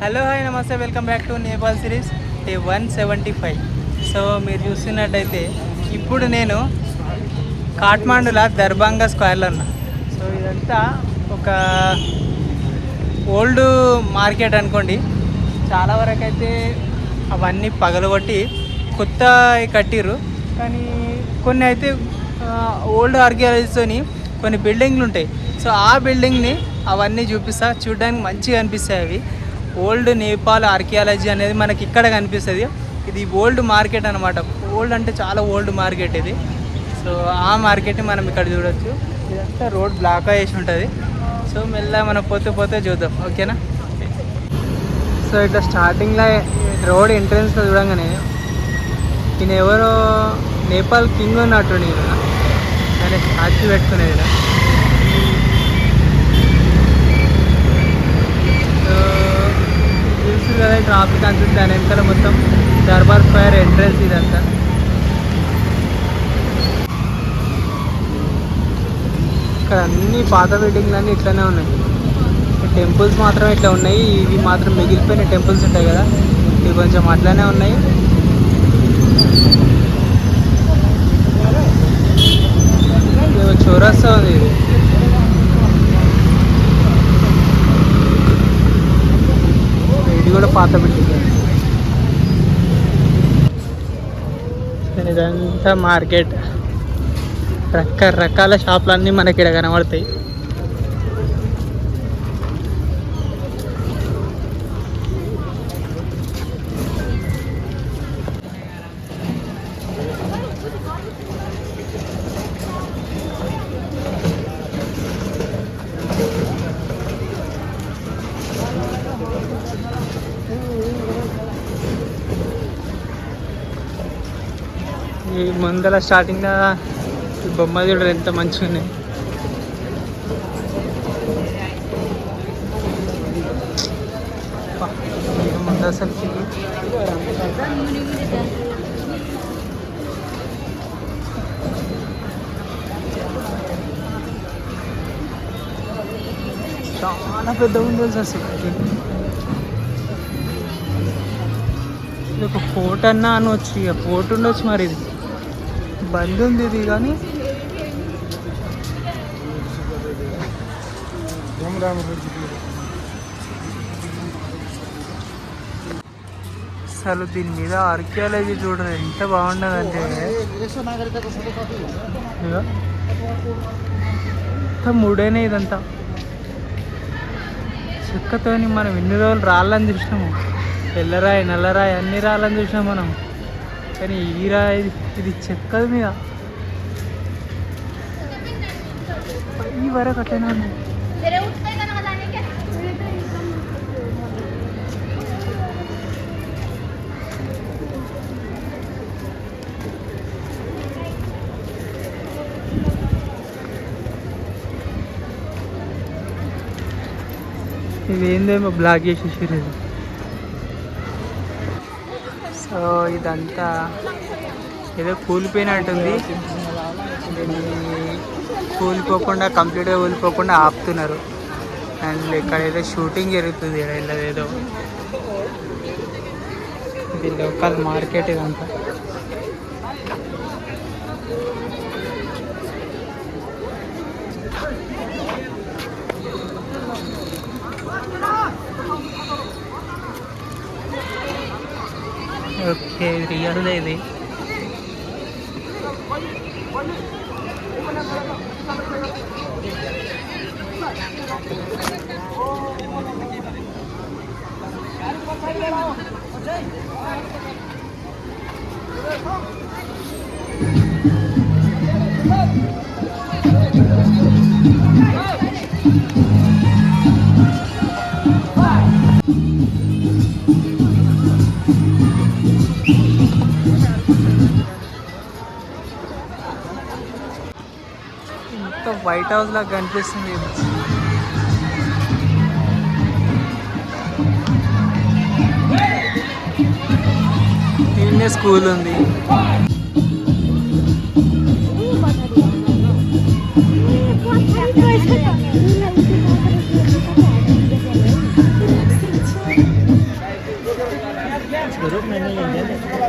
Hello hi నమస్తే welcome back to Nepal series day one seventy five. So మీరు చూస్తున్నట్టయితే ఇప్పుడు నేను కాఠ్మాండులా దర్భంగా స్క్వేర్లో ఉన్నా. సో ఇదంతా ఒక ఓల్డ్ మార్కెట్ అనుకోండి. చాలా వరకు అయితే అవన్నీ పగలగొట్టి కొత్త కట్టిర్రు. కానీ కొన్ని అయితే ఓల్డ్ ఆర్కియాలజీతోని కొన్ని బిల్డింగ్లు ఉంటాయి సో ఆ బిల్డింగ్ని అవన్నీ చూపిస్తా. చూడడానికి మంచిగా అనిపిస్తాయి అవి. ఓల్డ్ నేపాల్ ఆర్కియాలజీ అనేది మనకి ఇక్కడ కనిపిస్తుంది. ఇది ఓల్డ్ మార్కెట్ అనమాట ఓల్డ్ అంటే చాలా ఓల్డ్ మార్కెట్ ఇది. సో ఆ మార్కెట్ని మనం ఇక్కడ చూడొచ్చు. ఇదంతా రోడ్ బ్లాక్ అయ్యేసి ఉంటుంది. సో మెల్లగా మనం పోతే పోతే చూద్దాం. ఓకేనా? సో ఇట్లా స్టార్టింగ్లో రోడ్ ఎంట్రన్స్లో చూడంగానే ఈయన ఎవరో నేపాల్ కింగ్ ఉన్నట్టు నేను ఆయన స్టాచ్యూ పెట్టుకునేది ఈడ. సో తెలుసు కదా ట్రాఫిక్ అంటుంది దాని వెనకాల మొత్తం దర్బార్ స్క్వేర్ ఎంట్రన్స్ ఇదంతా. ఇక్కడ అన్ని పాత బిల్డింగ్లు అన్నీ ఇట్లానే ఉన్నాయి. టెంపుల్స్ మాత్రం ఇట్లా ఉన్నాయి. ఇవి మాత్రం మిగిలిపోయిన టెంపుల్స్ ఉంటాయి కదా. ఇవి కొంచెం అట్లానే ఉన్నాయి. ఇదేమో చౌరస్తా ఉంది ఇది ఇది కూడా పాత బిల్డింగ్ ఇదంతా మార్కెట్. రకరకాల షాపులన్నీ మనకి ఇక్కడ కనబడతాయి. ఈ స్టార్టింగ్ బొమ్మ చూడరు ఎంత మంచిగా ఉన్నాయి. అసలు చాలా పెద్ద ఉంది తెలుసు అసలు ఇది ఒక ఫోర్ట్ అన్నా అనవచ్చు ఇక ఫోర్ట్ ఉండొచ్చు మరి ఇది. బంద్ ఉంది ఇది కానీ. అసలు దీని మీద ఆర్కియాలజీ చూడరు ఎంత బాగుండదంటే. ఇదిగో. ముడేనే ఇదంతా. చెక్కతోని మనం ఎన్ని రోజులు రాళ్ళని చూసినాము. తెల్లరాయి నల్లరాయి అన్ని రాళ్ళని చూసినాం మనం. కానీ ఈరా ఇది చెక్కది మీద ఈ వరకు అట్లనే ఉంది ఇదేందేమో బ్లాక్ చేసేసారు సో ఇదంతా ఏదో కూలిపోయినట్టుంది. దీన్ని కూలిపోకుండా కంప్లీట్గా కూలిపోకుండా ఆపుతున్నారు. అండ్ ఇక్కడ ఏదో షూటింగ్ జరుగుతుంది. ఇక్కడ ఏదో. ఇది లోకల్ మార్కెట్ ఇదంతా. ఓకే రియల్ ఇది మొత్తం లైట్ హౌస్ లాగా కనిపిస్తుంది. దీన్నే స్కూల్ ఉంది.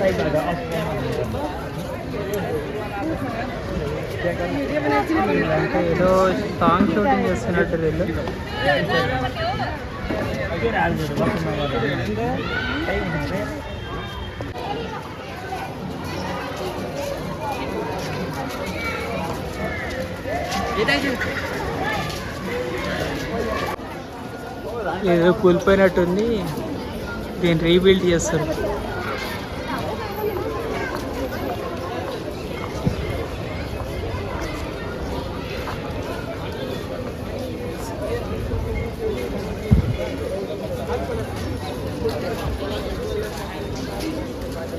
Thank you. lúc ఏదో సాంగ్ షూటింగ్ చేస్తున్నట్టు వీళ్ళు. ఏదో కూలిపోయినట్టుంది. దీన్ని రీబిల్డ్ చేస్తారు.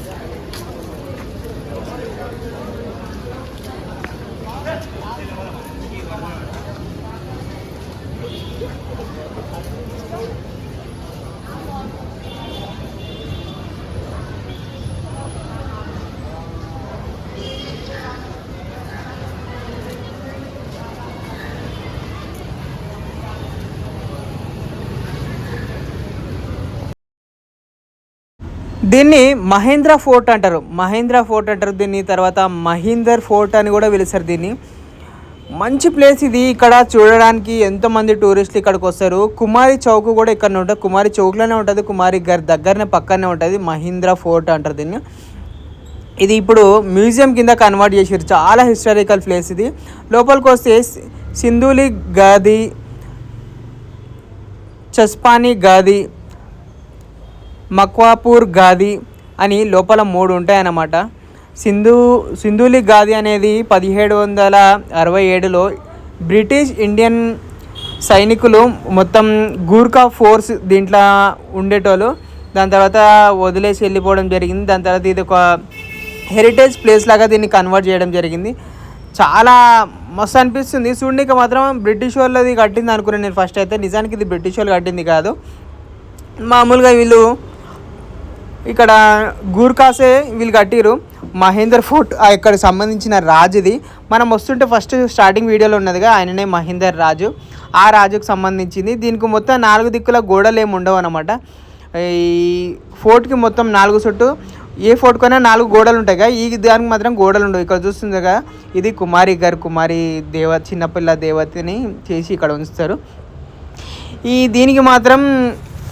Thank you. దీన్ని మహేంద్ర ఫోర్ట్ అంటారు. మహేంద్ర ఫోర్ట్ అంటారు దీన్ని తర్వాత మహీందర్ ఫోర్ట్ అని కూడా పిలుస్తారు దీన్ని. మంచి ప్లేస్ ఇది. ఇక్కడ చూడడానికి ఎంతోమంది టూరిస్టులు ఇక్కడికి వస్తారు. కుమారి చౌక్ కూడా ఇక్కడ ఉంటుంది. కుమారి చౌక్లోనే ఉంటుంది. కుమారి గారి దగ్గరనే పక్కనే ఉంటుంది. మహీంద్ర ఫోర్ట్ అంటారు దీన్ని. ఇది ఇప్పుడు మ్యూజియం కింద కన్వర్ట్ చేసారు చాలా హిస్టారికల్ ప్లేస్ ఇది. లోపలికి వస్తే సింధూలి గాది చస్పాని గాది మక్వాపూర్ గాది అని లోపల మూడు ఉంటాయన్నమాట. సింధు సింధూలి గాది అనేది పదిహేడు వందల అరవై ఏడులో బ్రిటిష్ ఇండియన్ సైనికులు మొత్తం గూర్ఖా ఫోర్స్ దీంట్లో ఉండేటోళ్ళు. దాని తర్వాత వదిలేసి వెళ్ళిపోవడం జరిగింది. దాని తర్వాత ఇది ఒక హెరిటేజ్ ప్లేస్ లాగా దీన్ని కన్వర్ట్ చేయడం జరిగింది. చాలా మస్తు అనిపిస్తుంది. చూడడానికి మాత్రం బ్రిటిష్ వాళ్ళది కట్టింది అనుకున్నాను నేను ఫస్ట్ అయితే. నిజానికి ఇది బ్రిటిష్ వాళ్ళు కట్టింది కాదు. మామూలుగా వీళ్ళు ఇక్కడ గూర్ఖాసే వీళ్ళు కట్టిరు మహేందర్ ఫోర్ట్ ఇక్కడ సంబంధించిన రాజుది. మనం వస్తుంటే ఫస్ట్ స్టార్టింగ్ వీడియోలో ఉన్నదిగా ఆయననే మహేందర్ రాజు. ఆ రాజుకు సంబంధించింది. దీనికి మొత్తం నాలుగు దిక్కుల గోడలు ఏమి ఉండవు అనమాట ఈ ఫోర్ట్కి మొత్తం నాలుగు చుట్టూ ఏ ఫోర్ట్కైనా నాలుగు గోడలు ఉంటాయి కదా ఈ దానికి మాత్రం గోడలు ఉండవు. ఇక్కడ చూస్తుంది కదా ఇది కుమారి గారు కుమారి దేవ చిన్నపిల్ల దేవతని చేసి ఇక్కడ ఉంచుతారు. ఈ దీనికి మాత్రం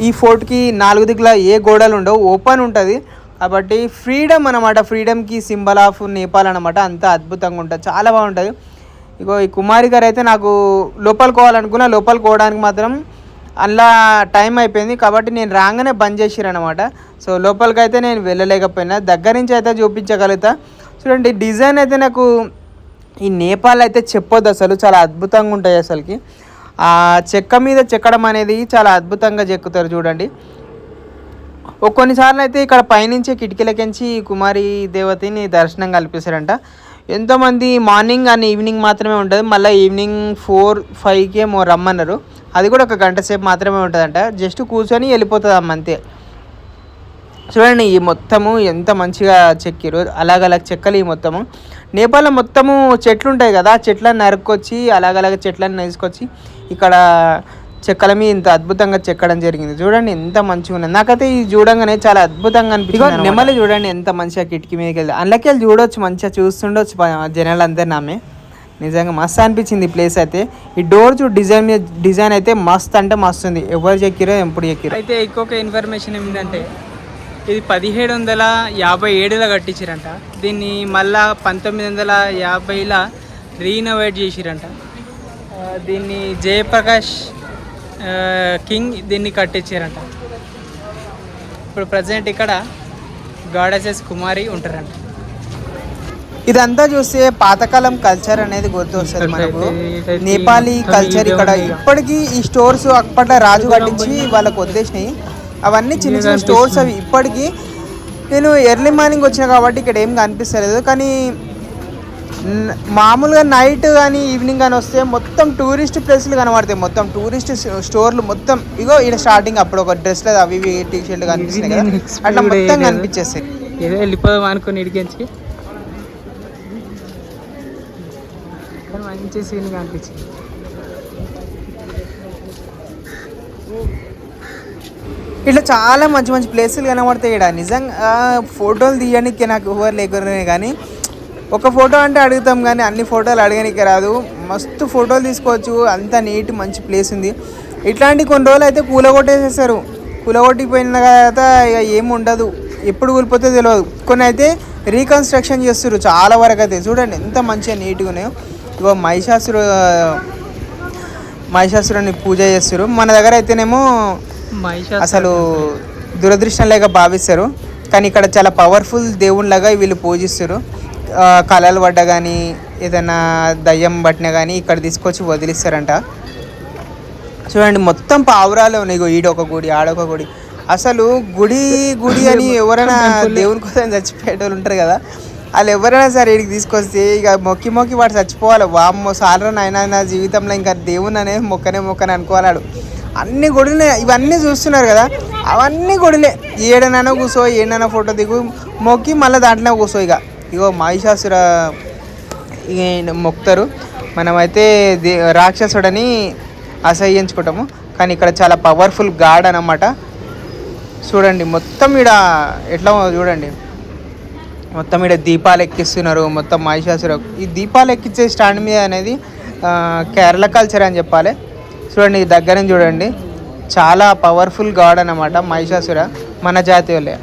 ఈ ఫోర్ట్కి నాలుగు దిక్కుల ఏ గోడలు ఉండవు ఓపెన్ ఉంటుంది. కాబట్టి ఫ్రీడమ్ అనమాట ఫ్రీడమ్కి సింబల్ ఆఫ్ నేపాల్ అనమాట అంత అద్భుతంగా ఉంటుంది చాలా బాగుంటుంది. ఇగో ఈ కుమారి గారు అయితే నాకు లోపలికి పోవాలనుకున్నా లోపలికి పోవడానికి మాత్రం అలా టైం అయిపోయింది. కాబట్టి నేను రాగానే బంద్ చేసిరనమాట సో లోపలికి అయితే నేను వెళ్ళలేకపోయినా దగ్గర నుంచి అయితే చూపించగలుగుతా. చూడండి డిజైన్ అయితే నాకు ఈ నేపాల్ అయితే చెప్పొద్దు అసలు చాలా అద్భుతంగా ఉంటాయి అసలుకి. ఆ చెక్క మీద చెక్కడం అనేది చాలా అద్భుతంగా చెక్కుతారు చూడండి. కొన్నిసార్లు అయితే ఇక్కడ పైనుంచి కిటికీలకించి కుమారి దేవతని దర్శనం కల్పిస్తారంట. ఎంతోమంది మార్నింగ్ అండ్ ఈవినింగ్ మాత్రమే ఉంటుంది. మళ్ళీ ఈవినింగ్ ఫోర్ ఫైవ్కి ఏమో రమ్మన్నారు. అది కూడా ఒక గంట సేపు మాత్రమే ఉంటుందంట. జస్ట్ కూర్చొని వెళ్ళిపోతుంది అమ్మ అంతే. చూడండి ఈ మొత్తము ఎంత మంచిగా చెక్కిరు అలాగలాగ చెక్కలు ఈ మొత్తము. నేపాల్లో మొత్తము చెట్లు ఉంటాయి కదా చెట్లను నరుక్కొచ్చి అలాగలాగ చెట్లను తీసుకొచ్చి ఇక్కడ చెక్కల మీద ఇంత అద్భుతంగా చెక్కడం జరిగింది. చూడండి ఎంత మంచిగా ఉన్నది. నాకైతే ఇది చూడంగానే చాలా అద్భుతంగా అనిపించింది నెమలి చూడండి ఎంత మంచిగా కిటికీ మీదకి వెళ్ళి అందులోకి వెళ్ళి చూడొచ్చు మంచిగా చూస్తుండొచ్చు జనాలందరినీ ఆమె. నిజంగా మస్తు అనిపించింది ఈ ప్లేస్ అయితే. ఈ డోర్ చూ డిజైన్ మీద డిజైన్ అయితే మస్తు అంటే మస్తు ఉంది. ఎవరు చెక్కిరో ఎప్పుడు చెక్కిరో. అయితే ఇంకొక ఇన్ఫర్మేషన్ ఏమిటంటే ఇది పదిహేడు వందల యాభై ఏడులో కట్టించారంట. దీన్ని మళ్ళా పంతొమ్మిది వందల యాభైలో రీనోవేట్ చేసిరంట. దీన్ని జయప్రకాష్ కింగ్ దీన్ని కట్టించారంట. ఇప్పుడు ప్రజెంట్ ఇక్కడ గాడెసెస్ కుమారి ఉంటారంట. ఇదంతా చూస్తే పాతకాలం కల్చర్ అనేది గుర్తు వస్తుంది మనకు. నేపాలీ కల్చర్ ఇక్కడ ఇప్పటికీ ఈ స్టోర్స్ అప్పట్లో రాజు కట్టించి వాళ్ళకు వదిలేసినాయి. అవన్నీ చిన్న చిన్న స్టోర్స్ అవి ఇప్పటికీ నేను ఎర్లీ మార్నింగ్ వచ్చిన కాబట్టి ఇక్కడ ఏం కనిపిస్తలేదు. కానీ మామూలుగా నైట్ కానీ ఈవినింగ్ కానీ వస్తే మొత్తం టూరిస్ట్ ప్లేస్లు కనబడతాయి. మొత్తం టూరిస్ట్ స్టోర్లు మొత్తం. ఇగో ఇక్కడ స్టార్టింగ్ అప్పుడు ఒక డ్రెస్లు అవి ఇవి టీ షర్ట్లు కనిపిస్తున్నాయి కదా. అట్లా మొత్తం కనిపించేస్తాయి. ఏదో వెళ్ళిపోదాం అనుకుని ఇడికించి. మంచి సీన్ కనిపించింది. ఇట్లా చాలా మంచి మంచి ప్లేసులు కనబడతాయి ఇక్కడ నిజంగా ఫోటోలు తీయడానికి నాకు ఎవరు లేకునే కానీ ఒక ఫోటో అంటే అడుగుతాం కానీ అన్ని ఫోటోలు అడగనికి రాదు. మస్తు ఫోటోలు తీసుకోవచ్చు. అంత నీట్ మంచి ప్లేస్ ఉంది. ఇట్లాంటి కొన్ని రోజులు అయితే కూలగొట్టేసేస్తారు కూలగొట్టిపోయిన తర్వాత ఇక ఏమి ఉండదు. ఎప్పుడు కూలిపోతే తెలియదు కొన్ని అయితే రీకన్స్ట్రక్షన్ చేస్తారు చాలా వరకు అయితే. చూడండి ఎంత మంచిగా నీట్గా ఉన్నాయో. ఇగో మహిషాసురు మహిషాసురుని పూజ చేస్తారు మన దగ్గర అయితేనేమో అసలు దురదృష్టం లేక భావిస్తారు. కానీ ఇక్కడ చాలా పవర్ఫుల్ దేవుళ్ళగా వీళ్ళు పూజిస్తారు. కళలు పడ్డ కానీ ఏదైనా దయ్యం పట్టినా కానీ ఇక్కడ తీసుకొచ్చి వదిలిస్తారంట. చూడండి మొత్తం పావురాలే ఉన్నాయి ఈడొక గుడి ఆడొక గుడి. అసలు గుడి గుడి అని ఎవరైనా దేవుని కోసం చచ్చిపోయేటోళ్ళు ఉంటారు కదా. వాళ్ళు ఎవరైనా సరే ఇక్కడికి తీసుకొస్తే ఇక మొక్కి మొక్కి వాడు చచ్చిపోవాలి. వామ్మో సాలరా నాయన నా జీవితంలో ఇంకా దేవుని అనేది మొక్కనే మొక్కని అనుకోవాలాడు. అన్ని గుడిలే ఇవన్నీ చూస్తున్నారు కదా అవన్నీ గుడిలే ఏడనైనా కూర్చో ఏడనైనా ఫోటో దిగు మొక్కి మళ్ళీ దాంట్లో కూర్చో ఇక. ఇగో మహిషాసుర మొక్తారు మనమైతే రాక్షసుడని అసహ్యించుకుంటాము. కానీ ఇక్కడ చాలా పవర్ఫుల్ గాడ్ అన్నమాట. చూడండి మొత్తం ఈడ ఎట్లా చూడండి. మొత్తం ఈడ దీపాలు ఎక్కిస్తున్నారు మొత్తం మహిషాసుర. ఈ దీపాలు ఎక్కించే స్టాండ్ మీద అనేది కేరళ కల్చర్ అని చెప్పాలి. చూడండి దగ్గర నుంచి చూడండి. చాలా పవర్ఫుల్ గాడ్ అనమాట మహిషాసుర మన జాతి వాళ్ళే.